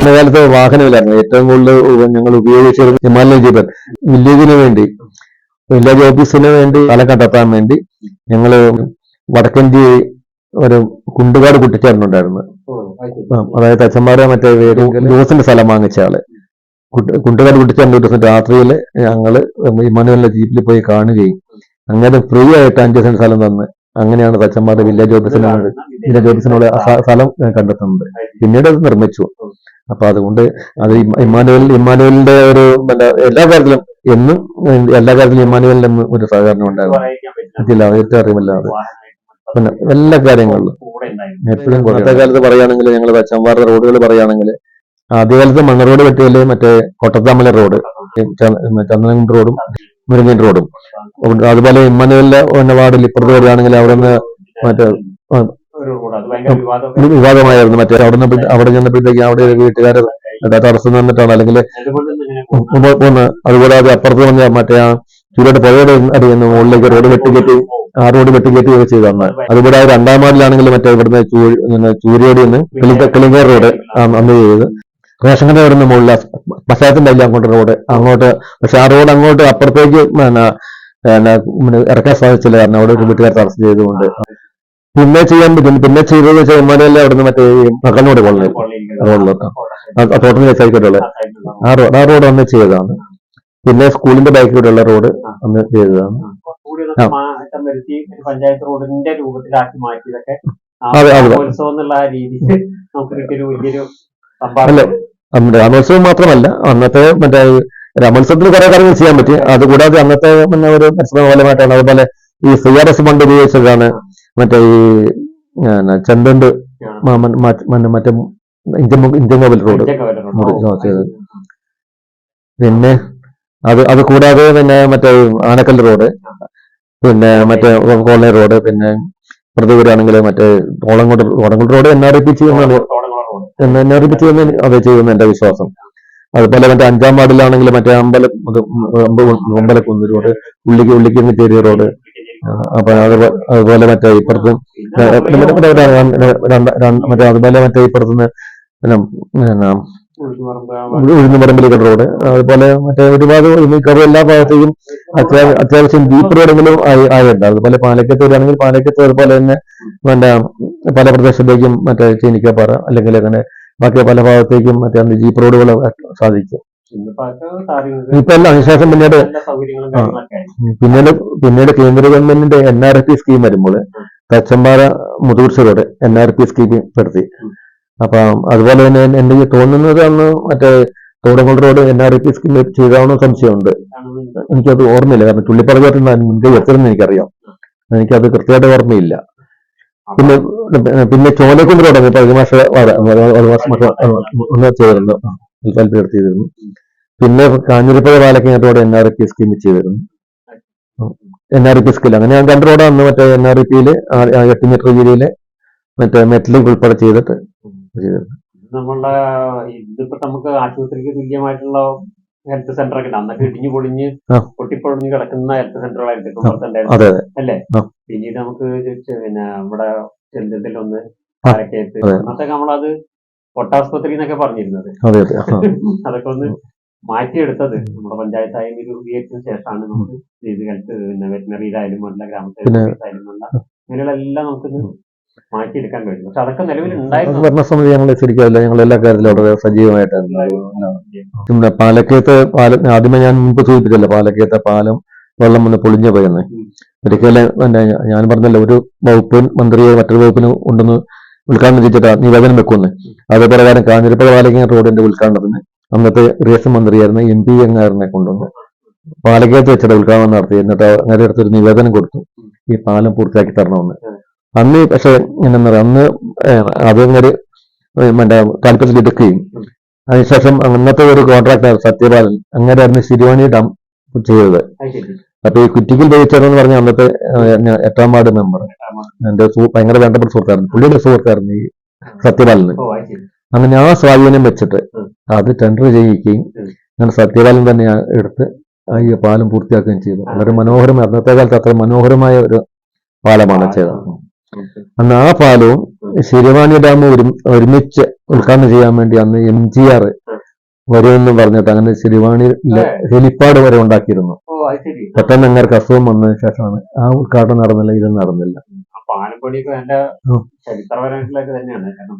ഇന്ന കാലത്ത് വാഹനമില്ലായിരുന്നു. ഏറ്റവും കൂടുതൽ ഞങ്ങൾ ഉപയോഗിച്ചിരുന്നത് ഹിമാലയൻ ജീപ്പൻ വില്ലേജിന് വേണ്ടി വില്ലേജ് ഓഫീസിന് വേണ്ടി സ്ഥലം കണ്ടെത്താൻ വേണ്ടി ഞങ്ങൾ വടക്കഞ്ചി ഒരു കുണ്ടുകാട് കുട്ടിച്ചേർന്നുണ്ടായിരുന്നു. അതായത് അച്ഛന്മാരെ മറ്റേ ദിവസത്തിന്റെ സ്ഥലം വാങ്ങിച്ച ആൾ. കുട്ട്- കുണ്ടുകാട് കുട്ടിച്ചേട്ടൻ ഒരു ദിവസം രാത്രിയിൽ ഞങ്ങൾ ഹിമാനുവലിന്റെ ജീപ്പിൽ പോയി കാണുകയും അങ്ങനെ ഫ്രീ ആയിട്ട് അഞ്ച് സെന്റ് സ്ഥലം തന്ന്. അങ്ങനെയാണ് അച്ഛന്മാരുടെ വില്ലേജ് ഓഫീസിനോട് വില്ലേജ് ഓഫീസിനോട് സ്ഥലം കണ്ടെത്തുന്നത്. പിന്നീട് അത് നിർമ്മിച്ചു. അപ്പൊ അതുകൊണ്ട് അത് ഇമ്മ- ഇമ്മാനുവൽ ഇമ്മാനുവലിന്റെ ഒരു എല്ലാ കാര്യത്തിലും എന്നും എല്ലാ കാര്യത്തിലും ഇമ്മാനുവലിന്റെ ഒരു സഹകരണം ഉണ്ടാകും ഇതില്ല ഏറ്റവും അറിവില്ലാതെ പിന്നെ എല്ലാ കാര്യങ്ങളിലും. എപ്പോഴും കുറേ കാലത്ത് പറയുകയാണെങ്കിൽ ഞങ്ങൾ തച്ചമ്പാറ റോഡുകൾ പറയുകയാണെങ്കിൽ ആദ്യകാലത്ത് മണ്ണ റോഡ് പറ്റിയാൽ മറ്റേ കൊട്ടത്താമല റോഡ് ചന്ദനകുണ്ട് റോഡും മുരുങ്ങൻ റോഡും. അതുപോലെ ഇമ്മാനുവലിന്റെ വാർഡിൽ ഇപ്പുറത്ത് വരികയാണെങ്കിൽ അവിടെ നിന്ന് മറ്റേ വിവാദമായിരുന്നു. മറ്റേ അവിടെ നിന്ന് അവിടെ ചെന്നപ്പോഴത്തേക്ക് അവിടെ വീട്ടുകാർ തടസ്സം നിന്നിട്ടാണ് അല്ലെങ്കിൽ അതുപോലെ പോകുന്ന അതുകൂടാതെ അപ്പുറത്ത് പറഞ്ഞ മറ്റേ ആ ചൂടെ പുഴയുടെ അറിയുന്നു മുകളിലേക്ക് റോഡ് വെട്ടിക്കയറ്റി ആ റോഡ് വെട്ടിക്കെട്ടി ഒക്കെ ചെയ്താണ് അതുകൂടാതെ രണ്ടാം വാർഡിലാണെങ്കിൽ മറ്റേ ഇവിടുന്ന് ചൂരിയോടി നിന്ന് കിളിങ്ങർ റോഡ് അന്ന് ചെയ്തത്. റേഷൻ കട വരുന്ന മുകളിൽ പശ്ചാത്തലത്തിന്റെ അല്ല അങ്ങോട്ട് റോഡ്. അങ്ങോട്ട് പക്ഷെ ആ റോഡ് അങ്ങോട്ട് അപ്പുറത്തേക്ക് പിന്നെ ഇറക്കാൻ സാധിച്ചില്ല. കാരണം അവിടെ ഒരു വീട്ടുകാർ തടസ്സം ചെയ്തുകൊണ്ട്. പിന്നെ ചെയ്യാൻ പറ്റും. പിന്നെ ചെയ്തത് ചെയ്യുമ്പോഴല്ലേ അവിടുന്ന് മറ്റേ പക്കനോട് കൊള്ളു റോഡിലോട്ട് തോട്ടം വെച്ചായിക്കോട്ടുള്ളത് ആ റോഡ് ആ റോഡ് അന്ന് ചെയ്തതാണ്. പിന്നെ സ്കൂളിന്റെ ബാക്കിലൂടെയുള്ള റോഡ് അന്ന് ചെയ്തതാണ്. പഞ്ചായത്ത് റോഡിന്റെ രൂപത്തിലാക്കി മാറ്റിയതൊക്കെ. അല്ല, രാമോത്സവം മാത്രമല്ല അന്നത്തെ മറ്റേ രാമോത്സവത്തിൽ കുറെ കാര്യങ്ങൾ ചെയ്യാൻ പറ്റി. അതുകൂടാതെ അന്നത്തെ ഒരു പരിശ്രമ ഫലമായിട്ടാണ് അതുപോലെ ഈ സി ആർ എസ് ഫണ്ട് ഉപയോഗിച്ചതാണ്. മറ്റേ ഈ ചെന്തണ്ട് മറ്റ് ഇന്ത്യൻ ഇന്ത്യൻ കവൽ റോഡ്. പിന്നെ അത് അത് കൂടാതെ പിന്നെ മറ്റേ ആനക്കല്ല് റോഡ് പിന്നെ മറ്റേ കോളനി റോഡ് പിന്നെ പ്രതികൂരാണെങ്കിൽ മറ്റേ Olangode Olangode road N R E P ചെയ്യുന്നതാണ് തോടങ്ങുള്ള റോഡ്. എന്ന് എൻ ആർ ഇ പി ചെയ്യുന്ന അത് ചെയ്യുന്ന എന്റെ വിശ്വാസം. അതുപോലെ മറ്റേ അഞ്ചാം വാർഡിലാണെങ്കിൽ മറ്റേ അമ്പലം അമ്പലക്കുന്ന് റോഡ് ഉള്ളിക്ക് ഉള്ളിക്ക് ചേരിയ റോഡ്. അപ്പൊ അതുപോലെ മറ്റേ ഇപ്പുറത്ത് മറ്റേ അതുപോലെ മറ്റേ ഇപ്പുറത്തുനിന്ന് ഉഴുന്നുപറമ്പിലേക്ക് റോഡ് അതുപോലെ മറ്റേ ഒരുപാട് മിക്കവാറും എല്ലാ ഭാഗത്തേക്കും അത്യാവശ്യം ഡീപ്പ് റോഡെങ്കിലും ആയി ആയിട്ടുണ്ട്. അതുപോലെ പാലക്കത്ത് വരികയാണെങ്കിൽ പാലക്കത്ത് അതുപോലെ തന്നെ മറ്റേ പല പ്രദേശത്തേക്കും മറ്റേ ചീനിക്കപ്പാറ അല്ലെങ്കിൽ അങ്ങനെ ബാക്കി പല ഭാഗത്തേക്കും മറ്റേ ജീപ്പ് റോഡുകൾ സാധിക്കും. ഇപ്പൊ എല്ലാം അതിനുശേഷം പിന്നീട്. പിന്നീട് പിന്നീട് കേന്ദ്ര ഗവൺമെന്റിന്റെ എൻ ആർ പി സ്കീം വരുമ്പോൾ Thachampara Muthurcha road N R P scheme പെടുത്തി. അപ്പൊ അതുപോലെ തന്നെ എനിക്ക് തോന്നുന്നത് അന്ന് മറ്റേ Thodangode road N R P scheme ചെയ്താവണോ സംശയമുണ്ട്. എനിക്കത് ഓർമ്മയില്ല. കാരണം ചുള്ളിപ്പറകത്തിൽ മുൻകൈ എത്തണമെന്ന് എനിക്കറിയാം. എനിക്കത് കൃത്യമായിട്ട് ഓർമ്മയില്ല. പിന്നെ പിന്നെ ചോലക്കുണ്ട് റോഡ് മാസം ഒന്ന് ചെയ്തിരുന്നു. താല്പര്യപ്പെടുത്തിയിരുന്നു പിന്നെ Kanjirapuzha Palakkayam road N R P scheme ചെയ്തിരുന്നു. എൻ ആർ പി സ്കീം അങ്ങനെ ഞാൻ രണ്ട് റോഡ് അന്ന് മറ്റേ എൻ ആർ പിയിൽ എട്ട് മീറ്റർ വീതിയിൽ മറ്റേ മെറ്റലിംഗ് ഉൾപ്പെടെ ചെയ്തിട്ട് ചെയ്തിരുന്നു. നമ്മളുടെ ഇതിപ്പോ നമുക്ക് ആശുപത്രിക്ക് തുല്യമായിട്ടുള്ള ഹെൽത്ത് സെന്റർ ഒക്കെ അന്നൊക്കെ ഇടിഞ്ഞു പൊളിഞ്ഞ് പൊട്ടിപ്പൊളിഞ്ഞ് കിടക്കുന്ന ഹെൽത്ത് സെന്ററുകളായിട്ട് അല്ലേ? പിന്നീട് നമുക്ക് പിന്നെ നമ്മുടെ ചെന്തത്തിൽ ഒന്ന് പാലക്കയത്ത് അതെ. അന്നത്തെ നമ്മളത് പൊട്ടാസ്പത്രി എന്നൊക്കെ പറഞ്ഞിരുന്നത്. അതെ അതെ. അതൊക്കെ ഒന്ന് മാറ്റിയെടുത്തത്. നമ്മുടെ പഞ്ചായത്തായ രൂപീകരിച്ചതിന് ശേഷമാണ് നമുക്ക് ഇത് ഹെൽത്ത് പിന്നെ വെറ്റിനറിയിലായാലും അല്ല ഗ്രാമത്തിലായാലും അല്ല അങ്ങനെയുള്ള എല്ലാം നമുക്ക് മാറ്റിയെടുക്കാൻ കഴിയും. പക്ഷെ അതൊക്കെ നിലവിൽ അത് ഉണ്ടായിരുന്നു. ഭരണസമിതി ഞങ്ങൾ ശരിക്കും ഞങ്ങൾ എല്ലാ കാര്യത്തിലും വളരെ സജീവമായിട്ടായിരുന്നു. പിന്നെ പാലക്കയത്ത് പാലം ആദ്യമേ ഞാൻ മുമ്പ് സൂചിപ്പിച്ചല്ലോ പാലക്കയത്തെ പാലം വെള്ളം വന്ന് പൊളിഞ്ഞു പോയെന്ന്. ഒരിക്കലും ഞാൻ പറഞ്ഞല്ലോ ഒരു വകുപ്പ് മന്ത്രിയോ മറ്റൊരു വകുപ്പിനോ ഉണ്ടെന്ന് ഉദ്ഘാടനം ചെയ്തിട്ട് നിവേദനം വെക്കുമെന്ന്. അത് പ്രകാരം കാഞ്ഞിരപ്പുഴ പാലക്കയം റോഡിന്റെ ഉദ്ഘാടനത്തിന് അന്നത്തെ റേഷൻ മന്ത്രിയായിരുന്ന എം പി എങ്ങാരനെ കൊണ്ടുവന്നു. പാലക്കയത്ത് വെച്ചിട്ട് ഉദ്ഘാടനം നടത്തി. എന്നിട്ട് അങ്ങനെ അടുത്തൊരു നിവേദനം കൊടുത്തു. ഈ പാലം പൂർത്തിയാക്കി തരണമെന്ന്. അന്ന് പക്ഷെ എന്താ പറയാ അന്ന് അതങ്ങനെ മറ്റേ താല്പര്യത്തിൽ എടുക്കുകയും അതിനുശേഷം അന്നത്തെ ഒരു കോൺട്രാക്ടർ സത്യപാലൻ അങ്ങനെ ആയിരുന്നു ശിരുവാണി ഡാം ചെയ്തത്. അപ്പൊ ഈ കുറ്റിക്കൽ ബേച്ചർ എന്ന് പറഞ്ഞ അന്നത്തെ എട്ടാം വാർഡ് മെമ്പർ. എന്റെ ഭയങ്കര വേണ്ടപ്പെട്ട സുഹൃത്തായിരുന്നു. പുള്ളിയുടെ സുഹൃത്തായിരുന്നു ഈ സത്യപാലന്. അങ്ങനെ ആ സ്വാധീനം വെച്ചിട്ട്. അത് ടെൻഡർ ചെയ്യിക്കുകയും. അങ്ങനെ സത്യപാലൻ തന്നെ എടുത്ത് ഈ പാലം പൂർത്തിയാക്കുകയും ചെയ്തു. വളരെ മനോഹരമായ അന്നത്തെ കാലത്ത് അത്ര മനോഹരമായ ഒരു പാലമാണ് ചെയ്തത്. അന്ന് ആ പാലവും ശിരുവാണി ഡാം ഒരു ഒരുമിച്ച് ഉദ്ഘാടനം ചെയ്യാൻ വേണ്ടി അന്ന് എം ജി ആർ വരുമെന്ന് പറഞ്ഞിട്ട് അങ്ങനെ ശിരുവാണിയിലെ ഹെലിപ്പാഡ് വരെ ഉണ്ടാക്കിയിരുന്നു. പെട്ടെന്ന് അങ്ങനെ അസുഖം വന്നതിന് ശേഷമാണ് ആ ഉദ്ഘാടനം നടന്നില്ല ഇത് നടന്നില്ല. എന്റെ ഉം. ചരിത്രപരമായിട്ടുള്ളതൊക്കെ തന്നെയാണ്. കാരണം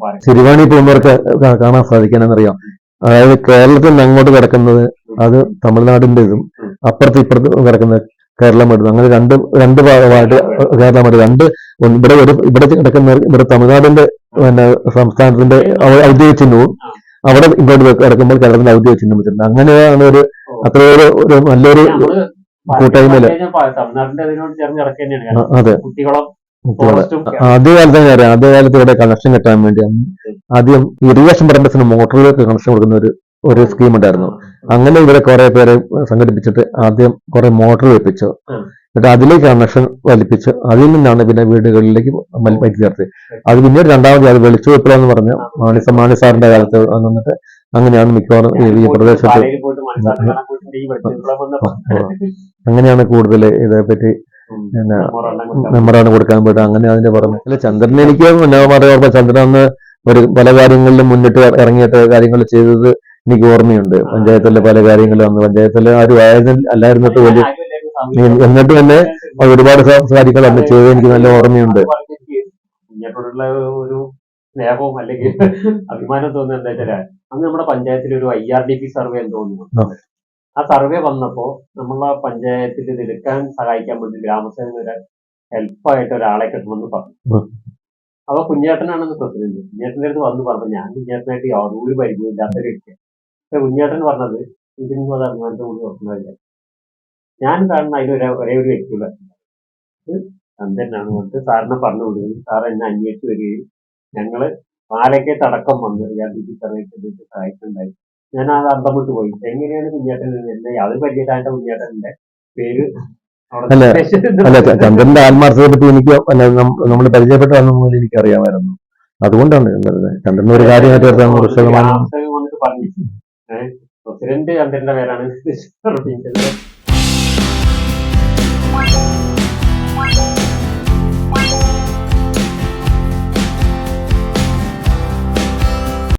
പോകുന്നവർക്ക് കാണാൻ സാധിക്കണമെന്നറിയാം അതായത് കേരളത്തിൽ നിന്ന് അങ്ങോട്ട് കിടക്കുന്നത് അത് തമിഴ്നാടിന്റെ ഇതും അപ്പുറത്ത് ഇപ്പുറത്ത് കിടക്കുന്നത് കേരളം എടുത്തു അങ്ങനെ രണ്ട് രണ്ട് ഭാഗമായിട്ട് കേരളം എടുത്തു രണ്ട് ഇവിടെ ഒരു ഇവിടെ കിടക്കുന്ന ഇവിടെ തമിഴ്നാടിന്റെ പിന്നെ സംസ്ഥാനത്തിന്റെ ഔദ്യോഗിക ചിഹ്നവും അവിടെ ഇങ്ങോട്ട് കിടക്കുമ്പോൾ കേരളത്തിന്റെ ഔദ്യോഗിക ചിഹ്നം വെച്ചിട്ടുണ്ട്. അങ്ങനെയാണ് ഒരു അത്രയൊരു ഒരു നല്ലൊരു കൂട്ടായ്മയിൽ. അതെ. ആദ്യകാലത്ത് ഞാൻ അറിയാം. ആദ്യകാലത്ത് ഇവിടെ കണക്ഷൻ കിട്ടാൻ വേണ്ടി ആദ്യം ഇറിഗേഷൻ പർപ്പസിന് മോട്ടറിലേക്ക് കണക്ഷൻ കൊടുക്കുന്ന ഒരു ഒരു സ്കീം ഉണ്ടായിരുന്നു. അങ്ങനെ ഇവിടെ കുറെ പേരെ സംഘടിപ്പിച്ചിട്ട് ആദ്യം കുറെ മോട്ടർ വെപ്പിച്ചു. എന്നിട്ട് അതിലേക്ക് കണക്ഷൻ വലിപ്പിച്ച് അതിൽ നിന്നാണ് പിന്നെ വീടുകളിലേക്ക് വൈദ്യുതി ചേർത്ത്. അത് പിന്നീട് രണ്ടാമത് അത് വെളിച്ചു വെപ്പിലാന്ന് പറഞ്ഞ മാണി മാണി സാറിന്റെ കാലത്ത് വന്നിട്ട് അങ്ങനെയാണ് മിക്കവാറും ഈ- പ്രദേശത്ത് അങ്ങനെയാണ് കൂടുതൽ ഇതേപ്പറ്റി ഉം. പിന്നെ കൊടുക്കാൻ മെമ്മറാണ് കൊടുക്കാൻ പോയിട്ട് അങ്ങനെ അതിന്റെ പുറമെ. അല്ല ചന്ദ്രൻ എനിക്ക് പറയാ ചന്ദ്രൻ അന്ന് ഒരു പല കാര്യങ്ങളിലും മുന്നിട്ട് ഇറങ്ങിയിട്ട് കാര്യങ്ങൾ ചെയ്തത് എനിക്ക് ഓർമ്മയുണ്ട്. പഞ്ചായത്തിലെ പല കാര്യങ്ങളും അന്ന് പഞ്ചായത്തിലെ ആരും ആയതിൽ അല്ലായിരുന്നിട്ട് വലിയ എന്നിട്ട് തന്നെ ഒരുപാട് കാര്യങ്ങൾ അന്ന് ചെയ്തത് എനിക്ക് നല്ല ഓർമ്മയുണ്ട്. ഒരു സ്നേഹവും അല്ലെങ്കിൽ അഭിമാനം തോന്നുന്നത് എന്താ വെച്ചാൽ അന്ന് നമ്മുടെ പഞ്ചായത്തിൽ ഒരു I R D P survey എന്ന് തോന്നുന്നു ആ. സർവേ വന്നപ്പോ നമ്മളെ പഞ്ചായത്തിൽ നിൽക്കാൻ എടുക്കാൻ സഹായിക്കാൻ വേണ്ടി ഗ്രാമസേന ഹെൽപ്പായിട്ട് ഒരാളെ കിട്ടുമെന്ന് പറഞ്ഞു. അപ്പൊ കുഞ്ഞേട്ടനാണെന്ന് പ്രസിഡന്റ്. കുഞ്ഞേട്ടന്റെ അടുത്ത് വന്ന് പറഞ്ഞു ഞാൻ കുഞ്ഞേട്ടനായിട്ട് യാതൊരു പരിചയമില്ലാത്തൊരു പക്ഷെ കുഞ്ഞേട്ടൻ പറഞ്ഞത് ഇതിനൊന്നും അത് അഭിമാനത്തെ കൂടി ഓർക്കുന്നില്ല ഞാൻ കാരണം അതിലൊരു ഒരേ ഒരു വ്യക്തിയുള്ള ചന്ദ്രനാണ് പറഞ്ഞിട്ട് സാറിനെ പറഞ്ഞു വിടുകയും സാർ എന്നെ അന്വേഷിച്ച് വരികയും ഞങ്ങൾ പാലക്കത്ത് അടക്കം വന്ന് ഞാൻ സർവീസ് സഹായിക്കുന്നുണ്ടായി ഞാൻ ആ അർത്ഥം വിട്ടു പോയി. എങ്ങനെയാണ് കുഞ്ഞേട്ടൻ യാതൊരു പരിചയത്തായിട്ട് കുഞ്ഞേട്ടന്റെ പേര് അല്ല അല്ല ചന്ദ്രന്റെ ആത്മാർത്ഥത്തെ പറ്റി എനിക്ക് നമ്മൾ പരിചയപ്പെട്ട അന്ന് മുതൽ എനിക്ക് അറിയാമായിരുന്നു അതുകൊണ്ടാണ് ചന്ദ്രനെ ചന്ദ്രൻ ഒരു കാര്യം ഒരു ശതമാനം പ്രസിഡന്റ് ചന്ദ്രന്റെ പേരാണ്